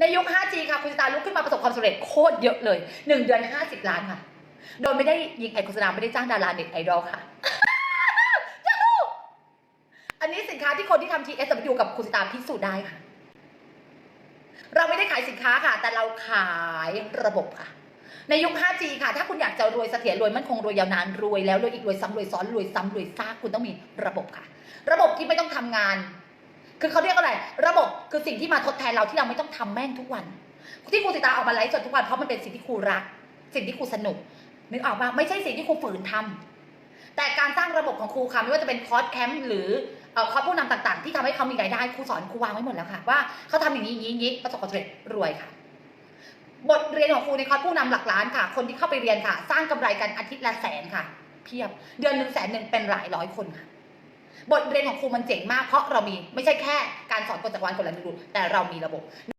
ในยุค 5G ค่ะคุณตาลุกขึ้นมาประสบความสำเร็จโคตรเยอะเลย 1 เดือน 50 ล้านค่ะ โดยไม่ได้ยิงไอโฆษณาไม่ได้จ้างดาราเน็ตไอดอลค่ะจ้าลูกอันนี้สินค้าที่คนที่ทำ TSW กับคุณสตาร์พิสูจน์ได้ค่ะ เราไม่ได้ขายสินค้าค่ะ แต่เราขายระบบค่ะ ในยุค 5G ค่ะ ถ้าคุณอยากจะรวยเสถียรรวยมั่นคงรวยยาวนานรวยแล้วรวยอีกรวยซ้ำรวยซ้อนรวยซ้ำรวยซากคุณต้องมีระบบค่ะ ระบบที่ไม่ต้องทำงานคือเขาเรียกอะไร ระบบ คือสิ่งที่มาทดแทนเราที่เราไม่ต้องทำแม่งทุกวัน ที่ครูสิตาออกมาไลฟ์สดทุกวันเพราะมันเป็นสิ่งที่ครูรัก สิ่งที่ครูสนุกนึกออกมาไม่ใช่สิ่งที่ครูฝืนทำแต่การสร้างระบบของครูค่ะไม่ว่าจะเป็นคอร์สแคมป์หรือคอร์สผู้นำต่างๆ ที่ทำให้เขามีรายได้ครูสอนครูวางไว้หมดแล้วค่ะว่าเขาทำอย่างนี้อย่างนี้อย่างนี้ประสบความสำเร็จรวยค่ะ บทเรียนของครูในคอร์สผู้นำหลักล้านค่ะ คนที่เข้าไปเรียนค่ะ สร้างกำไรกันอาทิตย์ละแสนค่ะ เพียบเดือนหนึ่งแสนหนึ่งเป็นหลายร้อยคนค่ะ บทเรียนของครูมันเจ๋งมากเพราะเรามีไม่ใช่แค่การสอนกฎจักรวาลกลลันดูแต่เรามีระบบ